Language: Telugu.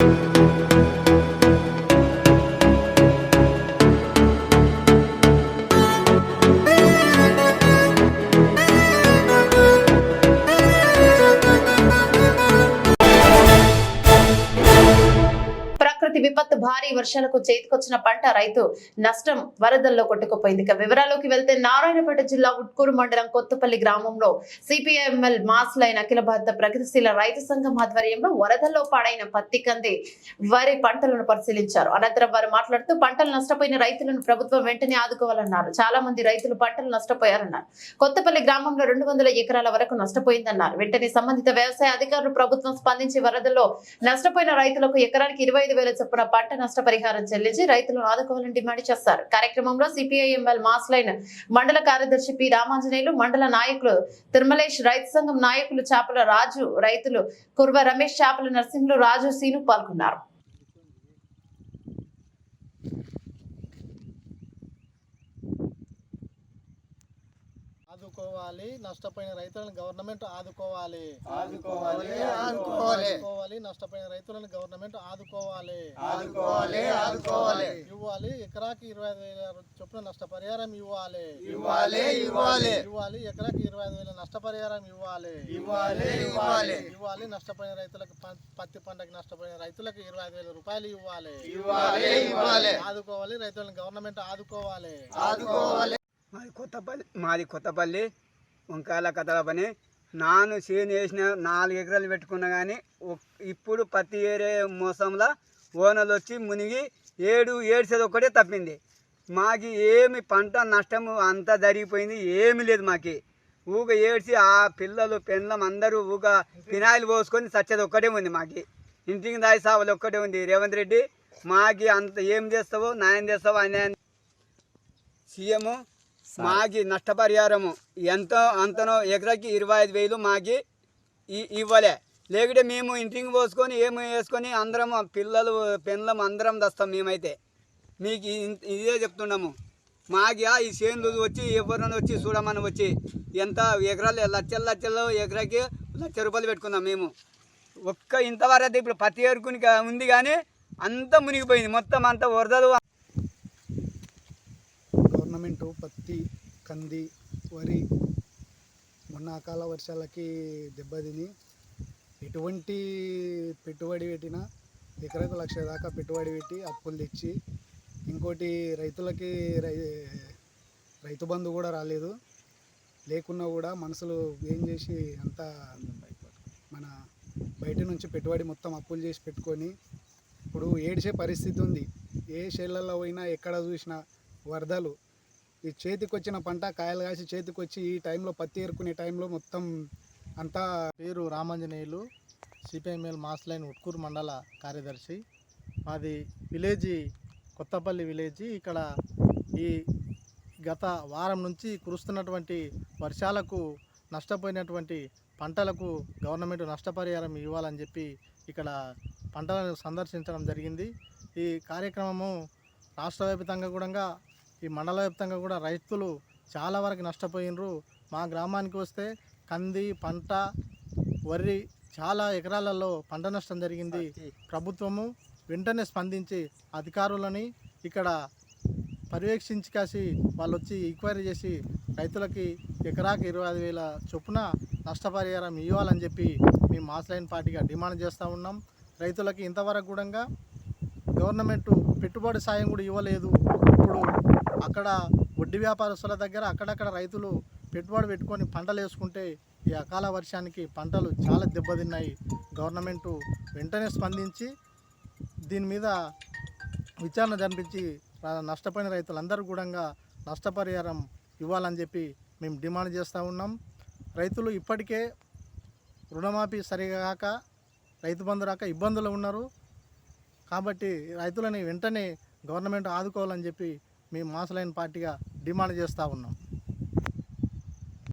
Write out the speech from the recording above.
thank you వర్షాలకు చేతికొచ్చిన పంట రైతు నష్టం వరదల్లో కొట్టుకుపోయింది. ఇక వివరాల్లోకి వెళ్తే నారాయణపేట జిల్లా ఉట్కూరు మండలం కొత్తపల్లి గ్రామంలో సిపిఐఎంఎల్ మాస్ లైన్ అఖిల భారత ప్రగతిశీల రైతు సంఘం ఆధ్వర్యంలో వరదల్లో పాడైన పత్తి కంది వరి పంటలను పరిశీలించారు. అనంతరం వారు మాట్లాడుతూ పంటలు నష్టపోయిన రైతులను ప్రభుత్వం వెంటనే ఆదుకోవాలన్నారు. చాలా మంది రైతులు పంటలు నష్టపోయారన్నారు. కొత్తపల్లి గ్రామంలో రెండు వందల ఎకరాల వరకు నష్టపోయిందన్నారు. వెంటనే సంబంధిత వ్యవసాయ అధికారులు ప్రభుత్వం స్పందించి వరదల్లో నష్టపోయిన రైతులకు ఎకరానికి ఇరవై ఐదు వేల చొప్పున పంట నష్టపరిహారం చెల్లించి రైతులను ఆదుకోవాలని డిమాండ్ చేస్తారు. కార్యక్రమంలో సిపిఐఎంఎల్ మాస్ లైన్ మండల కార్యదర్శి పి రామాంజనేయులు మండల నాయకులు తిరుమలేష్ రైతు సంఘం నాయకులు చేపల రాజు రైతులు కుర్వ రమేష్ చాపల నరసింహులు రాజు సీను పాల్గొన్నారు. ఆదుకోవాలి నష్టపోయిన రైతులను గవర్నమెంట్ ఆదుకోవాలి. ఆదుకోవాలి ఆదుకోవాలి ఆదుకోవాలి. నష్టపోయిన రైతులను గవర్నమెంట్ ఆదుకోవాలి. ఆదుకోవాలి ఆదుకోవాలి. ఇవ్వాలి ఎకరాకి ఇరవై ఐదు వేల చొప్పున నష్టపరిహారం ఇవ్వాలి. ఇవ్వాలి ఇవ్వాలి. ఇవ్వాలి ఎకరాకి ఇరవై ఐదు వేల నష్టపరిహారం ఇవ్వాలి. ఇవ్వాలి ఇవ్వాలి ఇవ్వాలి. నష్టపోయిన రైతులకు పత్తి పంటకు నష్టపోయిన రైతులకు ఇరవై ఐదు వేల రూపాయలు ఇవ్వాలి. ఇవ్వాలి ఇవ్వాలి. ఆదుకోవాలి రైతులను గవర్నమెంట్ ఆదుకోవాలి. ఆదుకోవాలి. కొత్తపల్లి మాది కొత్తపల్లి వంకాయల కథల పని నాను చేను వేసిన నాలుగు ఎకరాలు పెట్టుకున్నా కానీ ఇప్పుడు పత్తి ఏరే మోసంలో ఓనలు వచ్చి మునిగి ఏడు ఏడ్చేది ఒక్కటే తప్పింది. మాకు ఏమి పంట నష్టము అంతా జరిగిపోయింది ఏమీ లేదు మాకి. ఊగ ఏడ్చి ఆ పిల్లలు పెండ్లం అందరూ ఊగ ఫినాయిల్ పోసుకొని చచ్చేది ఒక్కటే ఉంది మాకి. ఇంటికి దాయి సావలు ఒక్కటే ఉంది. రేవంత్ రెడ్డి మాకి అంత ఏం చేస్తావో న్యాయం చేస్తావో అన్యాయం. సీఎము మాకి నష్టపరిహారము ఎంతో అంతనో ఎకరాకి ఇరవై ఐదు వేలు మాకి ఇ- ఇవ్వలే. లేకుంటే మేము ఇంటికి పోసుకొని ఏమి వేసుకొని అందరం పిల్లలు పెళ్ళం అందరం దస్తాం మేమైతే. మీకు ఇదే చెప్తున్నాము. మాకి ఈ చేనులు వచ్చి ఎవరైనా వచ్చి చూడమని వచ్చి ఎంత ఎకరాలు లక్షల లక్షలు ఎకరాకి లక్ష రూపాయలు పెట్టుకున్నాం మేము. ఒక్క ఇంతవరకు అయితే ఇప్పుడు పత్తి ఏరుకుని ఉంది కానీ అంతా మునిగిపోయింది. మొత్తం అంతా వరదలు గవర్నమెంట్ పత్తి కంది వరి మొన్న అకాల వర్షాలకి దెబ్బతిని ఎటువంటి పెట్టుబడి పెట్టినా ఎకరకు లక్ష దాకా పెట్టుబడి పెట్టి అప్పులు తెచ్చి ఇంకోటి రైతులకి రై రైతు బంధు కూడా రాలేదు. లేకున్నా కూడా మనసులు ఏం చేసి అంతా మన బయట నుంచి పెట్టుబడి మొత్తం అప్పులు చేసి పెట్టుకొని ఇప్పుడు ఏడ్చే పరిస్థితి ఉంది. ఏ షేళ్ళలో పోయినా ఎక్కడ చూసినా వరదలు ఈ చేతికొచ్చిన పంట కాయలు కాసి చేతికొచ్చి ఈ టైంలో పత్తి ఏరుకునే టైంలో మొత్తం అంతా పేరు Ramanjaneyulu CPML mass line Utkur మండల కార్యదర్శి. మాది విలేజీ కొత్తపల్లి విలేజ్. ఇక్కడ ఈ గత వారం నుంచి కురుస్తున్నటువంటి వర్షాలకు నష్టపోయినటువంటి పంటలకు గవర్నమెంట్ నష్టపరిహారం ఇవ్వాలని చెప్పి ఇక్కడ పంటలను సందర్శించడం జరిగింది. ఈ కార్యక్రమము రాష్ట్ర వ్యాప్తంగా కూడా ఈ మండల వ్యాప్తంగా కూడా రైతులు చాలా వరకు నష్టపోయినరు. మా గ్రామానికి వస్తే కంది పంట వరి చాలా ఎకరాలలో పంట నష్టం జరిగింది. ప్రభుత్వము వెంటనే స్పందించి అధికారులని ఇక్కడ పర్యవేక్షించి కాసి వాళ్ళు వచ్చి ఎంక్వైరీ చేసి రైతులకి ఎకరాకి ఇరవై ఐదు వేల చొప్పున నష్టపరిహారం ఇవ్వాలని చెప్పి మేము మాస్ లైన్ పార్టీగా డిమాండ్ చేస్తూ ఉన్నాం. రైతులకి ఇంతవరకు కూడా గవర్నమెంట్ పెట్టుబడి సాయం కూడా ఇవ్వలేదు. ఇప్పుడు అక్కడ వడ్డీ వ్యాపారస్తుల దగ్గర అక్కడక్కడ రైతులు పెట్టుబడి పెట్టుకొని పంటలు వేసుకుంటే ఈ అకాల వర్షానికి పంటలు చాలా దెబ్బతిన్నాయి. గవర్నమెంటు వెంటనే స్పందించి దీని మీద విచారణ జరిపించి రా- నష్టపోయిన రైతులందరూ కూడా నష్టపరిహారం ఇవ్వాలని చెప్పి మేము డిమాండ్ చేస్తూ ఉన్నాం. రైతులు ఇప్పటికే రుణమాఫీ సరిగా కాక రైతు బంధు రాక ఇబ్బందులు ఉన్నారు. కాబట్టి రైతులని వెంటనే గవర్నమెంట్ ఆదుకోవాలని చెప్పి మేము మాసలైన పార్టీగా డిమాండ్ చేస్తూ ఉన్నాం.